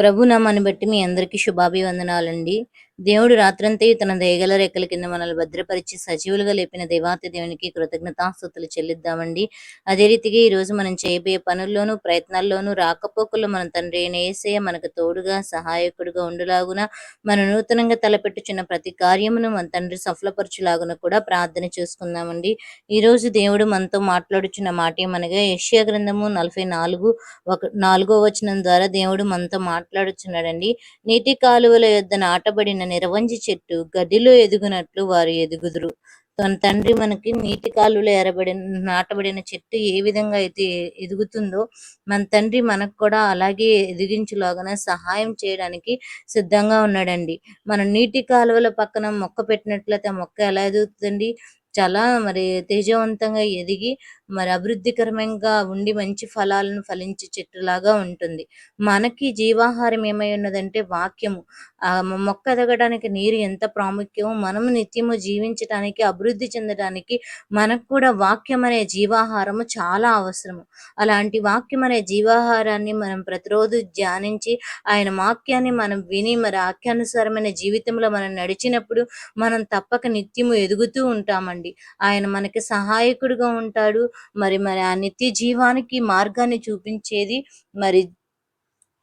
ప్రభు నామాన్ని బట్టి మీ అందరికీ శుభాభివందనాలండి. దేవుడు రాత్రంతయు తన దయగల రెక్కల కింద మనల్ని భద్రపరిచి సజీవులుగా లేపిన దేవాతి దేవునికి కృతజ్ఞతాస్తుతులు చెల్లిద్దామండి. అదే రీతిగా ఈ రోజు మనం చేయబోయే పనుల్లోనూ ప్రయత్నాల్లోనూ రాకపోకల్లో మన తండ్రి అయిన మనకు తోడుగా సహాయకుడుగా ఉండులాగున మన నూతనంగా తలపెట్టుచున్న ప్రతి కార్యమును మన తండ్రి సఫలపరచులాగున కూడా ప్రార్థన చేసుకుందామండి. ఈ రోజు దేవుడు మనతో మాట్లాడుచున్న మాట ఏమనగా యష్యా గ్రంథము నలభై నాలుగు ఒక నాలుగో వచనం ద్వారా దేవుడు మనతో మాట్లాడుచున్నాడండి. నీటి కాలువల యొద్ద నాటబడిన నిరవంజి చెట్టు గదిలో ఎదుగునట్లు వారు ఎదుగుదురు. తన తండ్రి మనకి నీటి కాలువలో ఎరబడిన నాటబడిన చెట్టు ఏ విధంగా అయితే ఎదుగుతుందో మన తండ్రి మనకు కూడా అలాగే ఎదిగించులాగానే సహాయం చేయడానికి సిద్ధంగా ఉన్నాడండి. మన నీటి కాలువల పక్కన మొక్క పెట్టినట్లయితే మొక్క ఎలా ఎదుగుతుందండి? చాలా మరి తేజవంతంగా ఎదిగి మరి అభివృద్ధికరంగా ఉండి మంచి ఫలాలను ఫలించే చెట్టులాగా ఉంటుంది. మనకి జీవాహారం ఏమై ఉన్నదంటే వాక్యము. ఆ మొక్క ఎదగడానికి నీరు ఎంత ప్రాముఖ్యమో మనం నిత్యము జీవించడానికి అభివృద్ధి చెందడానికి మనకు కూడా వాక్యం అనే జీవాహారము చాలా అవసరము. అలాంటి వాక్యం అనే జీవాహారాన్ని మనం ప్రతిరోజు ధ్యానించి ఆయన వాక్యాన్ని మనం విని మరి వాక్యానుసారమైన జీవితంలో మనం నడిచినప్పుడు మనం తప్పక నిత్యము ఎదుగుతూ ఉంటామండి. ఆయన మనకి సహాయకుడిగా ఉంటాడు. మరి మరి ఆ నిత్య జీవానికి మార్గాన్ని చూపించేది మరి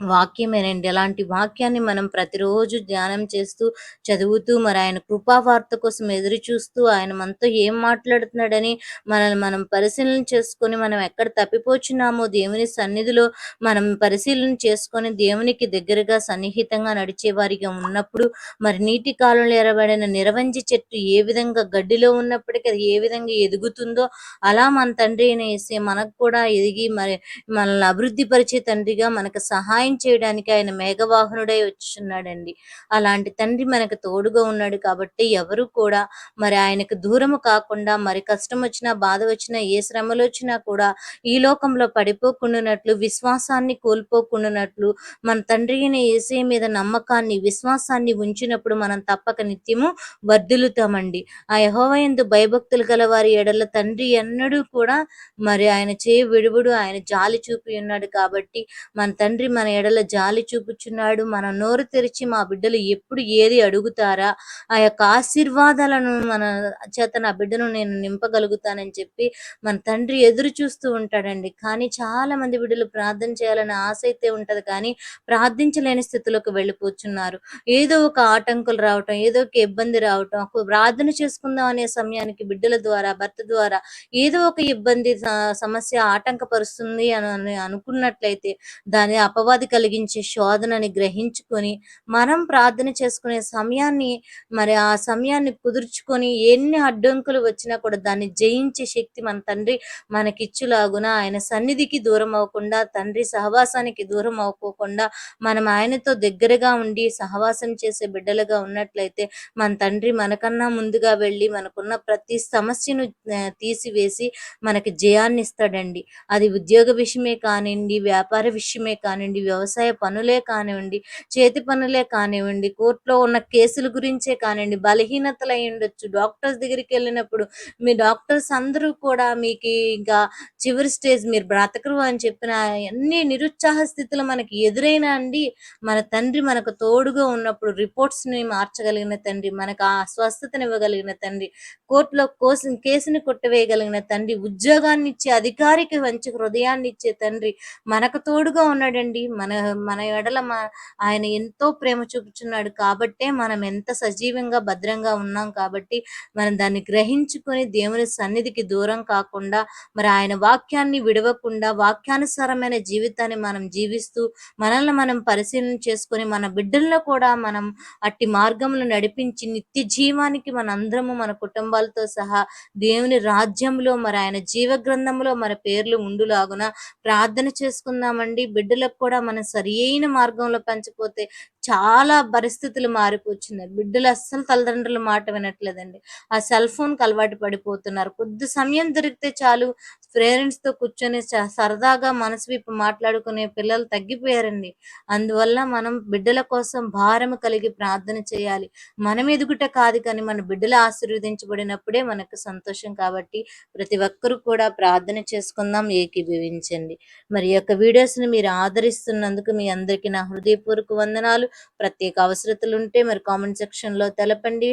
వాక్యమేనండి. అలాంటి వాక్యాన్ని మనం ప్రతిరోజు ధ్యానం చేస్తూ చదువుతూ మరి ఆయన కృపావార్త కోసం ఎదురు చూస్తూ ఆయన మనతో ఏం మాట్లాడుతున్నాడని మనల్ని మనం పరిశీలన చేసుకొని మనం ఎక్కడ తప్పిపోచున్నామో దేవుని సన్నిధిలో మనం పరిశీలన చేసుకొని దేవునికి దగ్గరగా సన్నిహితంగా నడిచేవారిగా ఉన్నప్పుడు మరి నీటి కాలంలో ఎరబడిన నిరవంజి చెట్టు ఏ విధంగా గడ్డిలో ఉన్నప్పటికీ అది ఏ విధంగా ఎదుగుతుందో అలా మన తండ్రి అయిన మనకు కూడా ఎదిగి మరి మనల్ని అభివృద్ధి పరిచే తండ్రిగా మనకు సహాయం చేయడానికి ఆయన మేఘవాహనుడై వచ్చున్నాడండి. అలాంటి తండ్రి మనకు తోడుగా ఉన్నాడు కాబట్టి ఎవరు కూడా మరి ఆయనకు దూరము కాకుండా మరి కష్టం వచ్చినా బాధ వచ్చినా ఏ శ్రమలు వచ్చినా కూడా ఈ లోకంలో పడిపోకుండానట్లు విశ్వాసాన్ని కోల్పోకుండానట్లు మన తండ్రి అయిన ఏసే మీద నమ్మకాన్ని విశ్వాసాన్ని ఉంచినప్పుడు మనం తప్పక నిత్యము వర్ధిల్లుతామండి. ఆ యహోవయందు భయభక్తులు గల వారి ఎడల తండ్రి ఎన్నడూ కూడా మరి ఆయన చేయి విడుబుడు ఆయన జాలి చూపి ఉన్నాడు కాబట్టి మన తండ్రి మన ఎడల జాలి చూపుచున్నాడు. మన నోరు తెరిచి మా బిడ్డలు ఎప్పుడు ఏది అడుగుతారా? ఆ యొక్క ఆశీర్వాదాలను మన చేత నా బిడ్డను నేను నింపగలుగుతానని చెప్పి మన తండ్రి ఎదురు చూస్తూ ఉంటాడండి. కానీ చాలా మంది బిడ్డలు ప్రార్థన చేయాలని ఆశ అయితే ఉంటది కానీ ప్రార్థించలేని స్థితిలోకి వెళ్ళిపోతున్నారు. ఏదో ఒక ఆటంకులు రావటం ఏదో ఒక ఇబ్బంది రావటం ప్రార్థన చేసుకుందాం అనే సమయానికి బిడ్డల ద్వారా భర్త ద్వారా ఏదో ఒక ఇబ్బంది సమస్య ఆటంకపరుస్తుంది అని అనుకున్నట్లయితే దాని అపవాది కలిగించే శోధనని గ్రహించుకొని మనం ప్రార్థన చేసుకునే సమయాన్ని మరి ఆ సమయాన్ని కుదుర్చుకొని ఎన్ని అడ్డంకులు వచ్చినా కూడా దాన్ని జయించే శక్తి మన తండ్రి మనకిచ్చులాగున ఆయన సన్నిధికి దూరం అవ్వకుండా తండ్రి సహవాసానికి దూరం అవ్వకోకుండా మనం ఆయనతో దగ్గరగా ఉండి సహవాసం చేసే బిడ్డలుగా ఉన్నట్లయితే మన తండ్రి మనకన్నా ముందుగా వెళ్ళి మనకున్న ప్రతి సమస్యను తీసివేసి మనకి జయాన్ని ఇస్తాడండి అది ఉద్యోగ విషయమే కానివ్వండి వ్యాపార విషయమే కానివ్వండి వ్యవసాయ పనులే కానివ్వండి చేతి పనులే కానివ్వండి కోర్టులో ఉన్న కేసుల గురించే కానివ్వండి బలహీనతలు అయి ఉండొచ్చు. డాక్టర్స్ దగ్గరికి వెళ్ళినప్పుడు మీ డాక్టర్స్ అందరూ కూడా మీకు ఇంకా చివరి స్టేజ్ మీరు బ్రతకరు అని చెప్పిన అన్ని నిరుత్సాహ స్థితులు మనకి ఎదురైనా అండి మన తండ్రి మనకు తోడుగా ఉన్నప్పుడు రిపోర్ట్స్ని మార్చగలిగిన తండ్రి మనకు ఆ స్వస్థతని ఇవ్వగలిగిన తండ్రి కోర్టులో కోసం కేసుని కొట్టవేయగలిగిన తండ్రి ఉద్యోగాన్ని ఇచ్చే అధికారికి మంచి హృదయాన్ని ఇచ్చే తండ్రి మనకు తోడుగా ఉన్నాడండి. మన మన మన ఎడల మ- ఆయన ఎంతో ప్రేమ చూపుచున్నాడు కాబట్టే మనం ఎంత సజీవంగా భద్రంగా ఉన్నాం కాబట్టి మనం దాన్ని గ్రహించుకొని దేవుని సన్నిధికి దూరం కాకుండా మరి ఆయన వాక్యాన్ని విడవకుండా వాక్యానుసారమైన జీవితాన్ని మనం జీవిస్తూ మనల్ని మనం పరిశీలన చేసుకొని మన బిడ్డల్లో కూడా మనం అట్టి మార్గంలో నడిపించి నిత్య జీవానికి మనందరము మన కుటుంబాలతో సహా దేవుని రాజ్యంలో మరి ఆయన జీవ గ్రంథంలో మన పేర్లు ఉండులాగున ప్రార్థన చేసుకుందామండి. బిడ్డలకు కూడా మనం సరి అయిన మార్గంలో పెంచపోతే చాలా పరిస్థితులు మారిపోతున్నాయి బిడ్డలు అస్సలు తల్లిదండ్రుల మాట వినట్లేదండి. ఆ సెల్ ఫోన్కి అలవాటు పడిపోతున్నారు. కొద్ది సమయం దొరికితే చాలు పేరెంట్స్తో కూర్చొని సరదాగా మనసు విప్పి మాట్లాడుకునే పిల్లలు తగ్గిపోయారండి. అందువల్ల మనం బిడ్డల కోసం భారం కలిగి ప్రార్థన చేయాలి. మనం ఎదుగుట కాదు కానీ మన బిడ్డలు ఆశీర్వదించబడినప్పుడే మనకు సంతోషం కాబట్టి ప్రతి ఒక్కరు కూడా ప్రార్థన చేసుకుందాం ఏకీభవించండి. మరి యొక్క వీడియోస్ని మీరు ఆదరిస్తున్నందుకు మీ అందరికీ నా హృదయపూర్వక వందనాలు. ప్రత్యేక అవసరతలు ఉంటే మరి కామెంట్ సెక్షన్లో తెలపండి.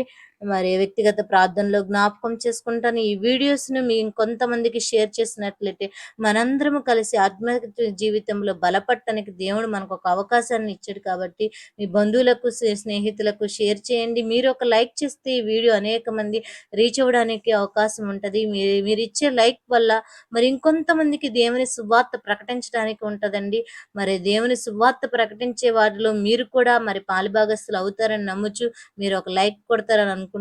మరి వ్యక్తిగత ప్రార్థనలో జ్ఞాపకం చేసుకుంటాను. ఈ వీడియోస్ను మీ కొంతమందికి షేర్ చేసినట్లయితే మనందరము కలిసి ఆత్మీయ జీవితంలో బలపడటానికి దేవుడు మనకు ఒక అవకాశాన్ని ఇచ్చాడు కాబట్టి మీ బంధువులకు స్నేహితులకు షేర్ చేయండి. మీరు ఒక లైక్ చేస్తే ఈ వీడియో అనేక మంది రీచ్ అవ్వడానికి అవకాశం ఉంటుంది. మీరు మీరు ఇచ్చే లైక్ వల్ల మరి ఇంకొంతమందికి దేవుని సువార్త ప్రకటించడానికి ఉంటదండి. మరి దేవుని సువార్త ప్రకటించే వారిలో మీరు కూడా మరి పాలిభాగస్తులు అవుతారని నమ్ముచు మీరు ఒక లైక్ కొడతారని అనుకుంటున్నాను.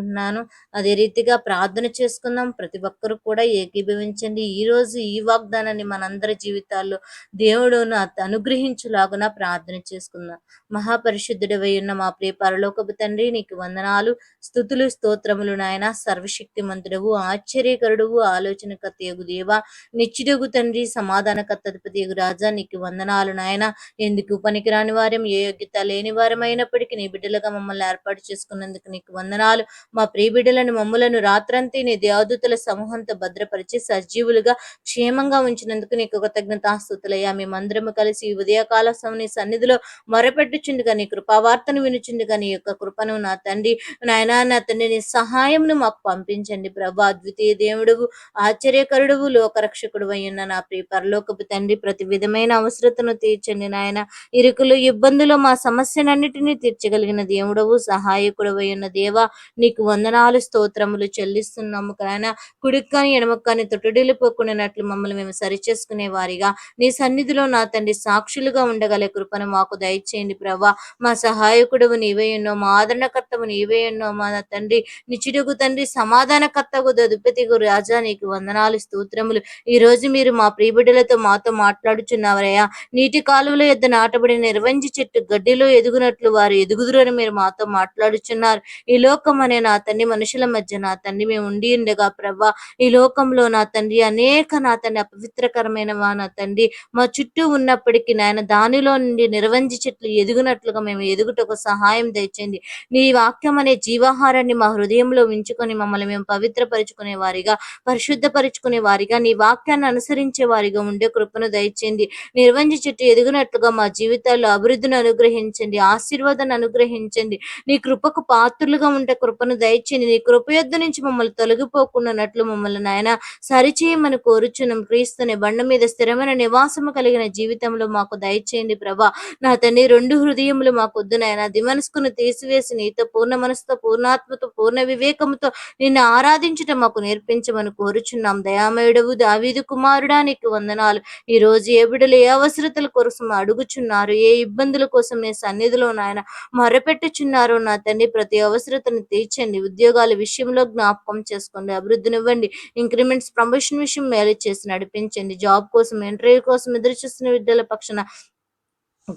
అదే రీతిగా ప్రార్థన చేసుకుందాం. ప్రతి ఒక్కరు కూడా ఏకీభవించండి. ఈ రోజు ఈ వాగ్దానాన్ని మనందరి జీవితాల్లో దేవుడు అనుగ్రహించులాగున ప్రార్థన చేసుకుందాం. మహాపరిశుద్ధుడవై ఉన్న మా ప్రియ పరలోకపు తండ్రి నీకు వందనాలు స్థుతులు స్తోత్రములు నాయన. సర్వశక్తిమంతుడవు ఆశ్చర్యకరుడువు ఆలోచన యగు దేవ. నిత్యుడగు తండ్రి సమాధానకర్తపతి యగు రాజా. నీకు వందనాలు నాయన. ఎందుకు పనికిరాని వారం ఏ యోగ్యత లేని అయినప్పటికీ నీ బిడ్డలుగా మమ్మల్ని ఏర్పాటు చేసుకున్నందుకు నీకు వందనాలు. మా ప్రియబిడ్డలను మమ్ములను రాత్రంతే నీ దేవదూతల సమూహంతో భద్రపరిచి సజీవులుగా క్షేమంగా ఉంచినందుకు నీకు కృతజ్ఞతాస్తుతులయ్యా. మేమందరము కలిసి ఈ ఉదయకాల స్వామి నీ సన్నిధిలో మొరపెట్టుచుండగా నీ కృపావార్తను వినుచుండగా నీ యొక్క కృపను నా తండ్రి నాయనా నా తండ్రి నీ సహాయంను మాకు పంపించండి ప్రభా. అద్వితీయ దేవుడువు ఆశ్చర్యకరుడువు లోకరక్షకుడు ఉన్న నా ప్రియ పరలోకపు తండ్రి ప్రతి విధమైన అవసరతను తీర్చండి నాయన. ఇరుకులు ఇబ్బందులు మా సమస్యనన్నిటినీ తీర్చగలిగిన దేవుడవు సహాయకుడు ఉన్న దేవా నీకు వందనాలు స్తోత్రములు చెల్లిస్తున్నాము కాయన కుడిక్కని ఎడమక్కని తొట్టుడిల్లిపోకుండానట్లు మమ్మల్ని మేము సరిచేసుకునే వారిగా. నీ సన్నిధిలో నా తండ్రి సాక్షులుగా ఉండగల కృపను మాకు దయచేయండి ప్రభా. మా సహాయకుడువు నీవే ఎన్నో మా ఆదరణకర్తవు నీవే ఎన్నో మా తండ్రి నిచిడుగు తండ్రి సమాధానకర్తవు దదుపతిగు రాజా నీకు వందనాలు స్తోత్రములు. ఈ రోజు మీరు మా ప్రియబిడ్డలతో మాతో మాట్లాడుచున్నారయ్యా. నీటి కాలువల యొద్ నాటబడి నిర్వంజి చెట్టు గడ్డిలో ఎదుగునట్లు వారు ఎదుగుదురని మీరు మాతో మాట్లాడుచున్నారు. ఈ లోకం లోకంలోనే నా తండ్రి మనుషుల మధ్య నా తండ్రి మేము ఉండి ఉండగా ప్రభా ఈ లోకంలో నా తండ్రి అనేక నా తండ్రి అపవిత్రకరమైన వా నా తండ్రి మా చుట్టూ ఉన్నప్పటికీ నాయన దానిలో నుండి నిర్వంజి చెట్లు ఎదుగునట్లుగా మేము ఎదుగుటకు సహాయం దయచేయండి. నీ వాక్యం అనే జీవాహారాన్ని మా హృదయంలో ఉంచుకొని మమ్మల్ని మేము పవిత్రపరుచుకునే వారిగా పరిశుద్ధపరుచుకునే వారిగా నీ వాక్యాన్ని అనుసరించే వారిగా ఉండే కృపను దయచేయండి. నిర్వంజి చెట్టు ఎదుగునట్లుగా మా జీవితాల్లో అభివృద్ధిని అనుగ్రహించండి ఆశీర్వాదాన్ని అనుగ్రహించండి. నీ కృపకు పాత్రులుగా ఉండే కృప కృపను దయచేయండి నీ కృపయొద్ద నుంచి మమ్మల్ని తొలగిపోకున్నట్లు మమ్మల్ని నాయన సరిచేయమని కోరుచున్నాం. క్రీస్తుని బండ మీద స్థిరమైన నివాసము కలిగిన జీవితంలో మాకు దయచేయండి ప్రభా. నా తండ్రి రెండు హృదయములు మాకు వద్దు నాయన. దిమనస్కును తీసివేసి నీతో పూర్ణ మనసుతో పూర్ణాత్మతో పూర్ణ వివేకముతో నిన్ను ఆరాధించటం మాకు నేర్పించమని కోరుచున్నాం. దయామయుడవు దావీదు కుమారుడా నీకు వందనాలు. ఈ రోజు ఏ బిడ్డలు ఏ అవసరతల కోసం అడుగుచున్నారు ఏ ఇబ్బందుల కోసం నీ సన్నిధిలో నాయన మరపెట్టుచున్నారు నా తండ్రి ప్రతి అవసరతను ఇచ్చండి ఉద్యోగాల విషయంలో జ్ఞాపకం చేసుకోండి. అభివృద్ధినివ్వండి. ఇంక్రిమెంట్స్ ప్రమోషన్ విషయం మేలు చేసి నడిపించండి. జాబ్ కోసం ఇంటర్వ్యూ కోసం ఎదురు చూస్తున్న విద్యల పక్షాన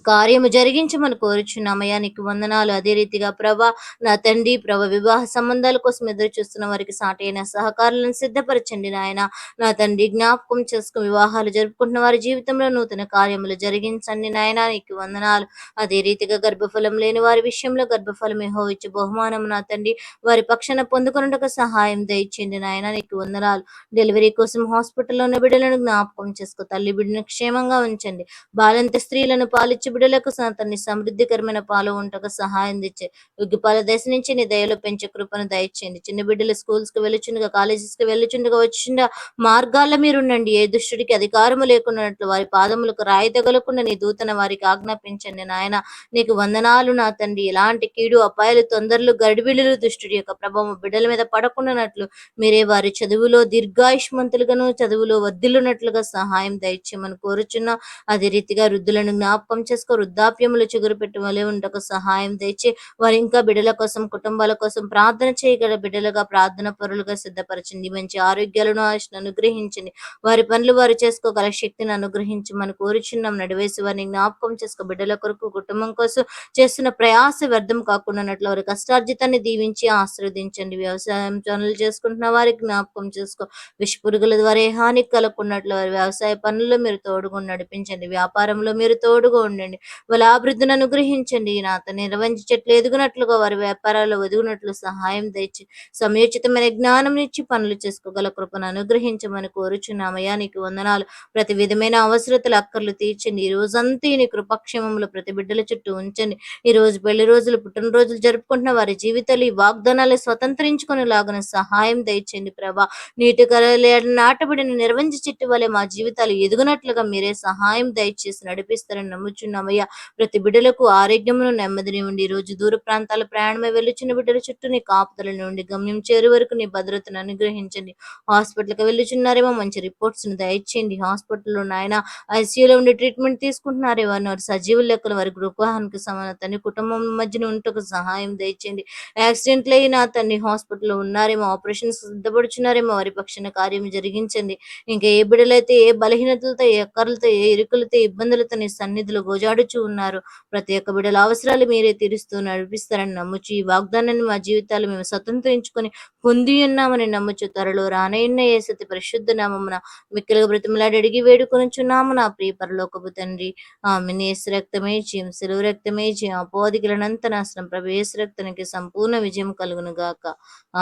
కార్యము జరిగించమని కోరుచున్నామయ్యా నీకు వందనాలు. అదే రీతిగా ప్రభా నా తండ్రి ప్రభ వివాహ సంబంధాల కోసం ఎదురు చూస్తున్న వారికి సాటైన సహకారులను సిద్ధపరచండి నాయన. నా తండ్రి జ్ఞాపకం చేసుకుని వివాహాలు జరుపుకుంటున్న వారి జీవితంలో నూతన కార్యములు జరిగించండి నాయన. నీకు వందనాలు. అదే రీతిగా గర్భఫలం లేని వారి విషయంలో గర్భఫలం ఏహో ఇచ్చి బహుమానం నా తండ్రి. వారి పక్షాన పొందుకున్నట్టుగా సహాయం దయచండి నాయన. నీకు వందనాలు. డెలివరీ కోసం హాస్పిటల్లో ఉన్న బిడ్డలను జ్ఞాపకం చేసుకో. తల్లి బిడ్డను క్షేమంగా ఉంచండి. బాలంత స్త్రీలను పాలి బిడ్డలకు స- తన్ని సమృద్ధికరమైన పాలు ఉండగా సహాయం తెచ్చే ఉగ్గిపాల దశ నుంచి నీ దయలో పెంచే కృపను దయచేయండి. చిన్న బిడ్డలు స్కూల్స్కి వెళ్ళుచుండగా కాలేజెస్కి వెళ్ళుచుండగా వచ్చిండ మార్గాల్లో మీరు ఉండండి. ఏ దుష్టుడికి అధికారము లేకున్నట్లు వారి పాదములకు రాయి తగలకుండా నీ దూతన వారికి ఆజ్ఞాపించండి. నాయన నీకు వందనాలు నా తండ్రి. ఎలాంటి కీడు అపాయాలు తొందరలు గడిబిడులు దుష్టుడి యొక్క ప్రభావం బిడ్డల మీద పడకుండానట్లు మీరే వారి చదువులో దీర్ఘాయుష్మంతులుగాను చదువులో వర్ధిల్లునట్లుగా సహాయం దయచేయమని కోరుచున్నా అదే రీతిగా వృద్ధులను జ్ఞాపకం చేసుకో వృద్ధాప్యములు చిగురు పెట్టి వలె ఉండకు సహాయం తెచ్చి వారి ఇంకా బిడ్డల కోసం కుటుంబాల కోసం ప్రార్థన చేయగల బిడ్డలుగా ప్రార్థన పరులుగా సిద్ధపరచండి. మంచి ఆరోగ్యాలను ఆశను అనుగ్రహించండి. వారి పనులు వారు చేసుకోగల శక్తిని అనుగ్రహించి మనం కోరుచున్నాం. నడివేసి వారిని జ్ఞాపకం చేసుకో. బిడ్డల కొరకు కుటుంబం కోసం చేస్తున్న ప్రయాస వ్యర్థం కాకుండా కాకుండానట్లు వారి కష్టార్జితాన్ని దీవించి ఆశీర్వదించండి. వ్యవసాయం పనులు చేసుకుంటున్న వారికి జ్ఞాపకం చేసుకో. విష పురుగుల ద్వారా హాని కలగకున్నట్లు వారి వ్యవసాయ పనుల్లో మీరు తోడుగా నడిపించండి. వ్యాపారంలో మీరు తోడుగా ఉండండి. వాళ్ళ అభివృద్ధిని అనుగ్రహించండి. నాత నిర్వహించి చెట్లు ఎదుగునట్లుగా వారి వ్యాపారాలు ఎదుగునట్లు సహాయం తెచ్చి సమయోచితమైన జ్ఞానం ఇచ్చి పనులు చేసుకోగల కృపను అనుగ్రహించమని కోరుచున్నామయ్యా నీకు వందనాలు. ప్రతి విధమైన అవసరతలు అక్కర్లు తీర్చండి. ఈ రోజంతా నీ కృపక్షేమములు ప్రతి బిడ్డల చుట్టూ ఉంచండి. ఈ రోజు పెళ్ళి రోజులు పుట్టినరోజులు జరుపుకుంటున్న వారి జీవితాలు ఈ వాగ్దానాలు స్వతంత్రించుకుని లాగున సహాయం దయచండి ప్రభా. నీటి కలలేడు నాటబడిన నిర్వంజ చెట్టు వలె మా జీవితాలు ఎదుగునట్లుగా మీరే సహాయం దయచేసి నడిపిస్తారని నమ్ముచు నమ్ముచున్నామయ్యా ప్రతి బిడ్డలకు ఆరోగ్యమును నెమ్మదిని ఉండి ఈ రోజు దూర ప్రాంతాల ప్రయాణమై వెళ్ళుచున్న బిడ్డల చుట్టూ నీ కాపుదల నుండి గమ్యం చేరు వరకు నీ భద్రతను అనుగ్రహించండి. హాస్పిటల్కి వెళ్ళుచున్నారేమో మంచి రిపోర్ట్స్ను దయచేయండి. హాస్పిటల్లో నాయన ఐసీయూలో ఉండి ట్రీట్మెంట్ తీసుకుంటున్నారేమో వారి సజీవ లెక్కలు వారి గృహానికి సమానతని కుటుంబం మధ్యన ఉంటకు సహాయం దయచేయండి. యాక్సిడెంట్లు అయినా తన్ని హాస్పిటల్లో ఉన్నారేమో ఆపరేషన్స్ సిద్ధపడుచున్నారేమో వారి పక్షాన కార్యం జరిగించండి. ఇంకా ఏ బిడ్డలైతే ఏ బలహీనతలతో ఏ అక్కర్లతో ఏ ఇరుకులతో ఇబ్బందులతో నీ సన్నిధిలో గోజాడుచూ ఉన్నారు. ప్రతి ఒక్క బిడ్డల అవసరాలు మీరే తీరుస్తూ నడిపిస్తారని నమ్ముచు ఈ వాగ్దానాన్ని మా జీవితాలు మేము స్వతంత్రించుకొని పొంది ఉన్నామని నమ్ముచు త్వరలో రానయ్యున్న ఏ సతి పరిశుద్ధ నామమున మిక్కలుగా బ్రతిమలాడి అడిగి వేడుకొనుచున్నాము నా ప్రియ పరలోకపు తండ్రి. ఆమె నేసు రక్తమే జయం సెలవు రక్తమే జయం అపోదికలనంత నాశనం ప్రవేశ రక్తానికి సంపూర్ణ విజయం కలుగును గాక.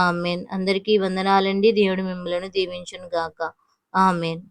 ఆమెన్. అందరికీ వందనాలండి. దేవుడు మిమ్మలను దీవించును గాక. ఆమెన్.